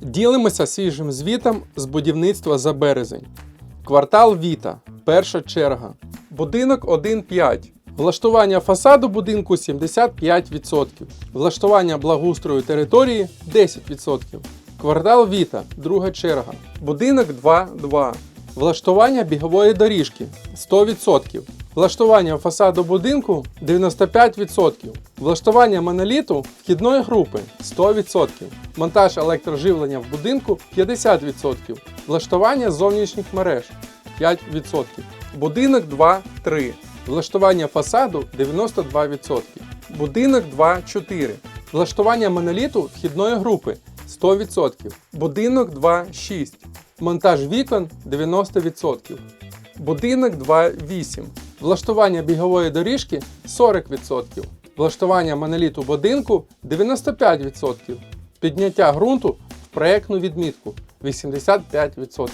Ділимося свіжим звітом з будівництва за березень. Квартал Віта. Перша черга. Будинок 1.5. Влаштування фасаду будинку 75%. Влаштування благоустрою території 10%. Квартал Віта. Друга черга. Будинок 2.2. Влаштування бігової доріжки 100%. Влаштування фасаду будинку 95%. Влаштування моноліту вхідної групи 100%. Монтаж електроживлення в будинку 50%. Влаштування зовнішніх мереж 5%. Будинок 2-3. Влаштування фасаду 92%. Будинок 2-4. Влаштування моноліту вхідної групи 100%. Будинок 2-6 монтаж вікон 90%, будинок 2,8, влаштування бігової доріжки 40%, влаштування моноліту будинку 95%, підняття ґрунту в проєктну відмітку 85%.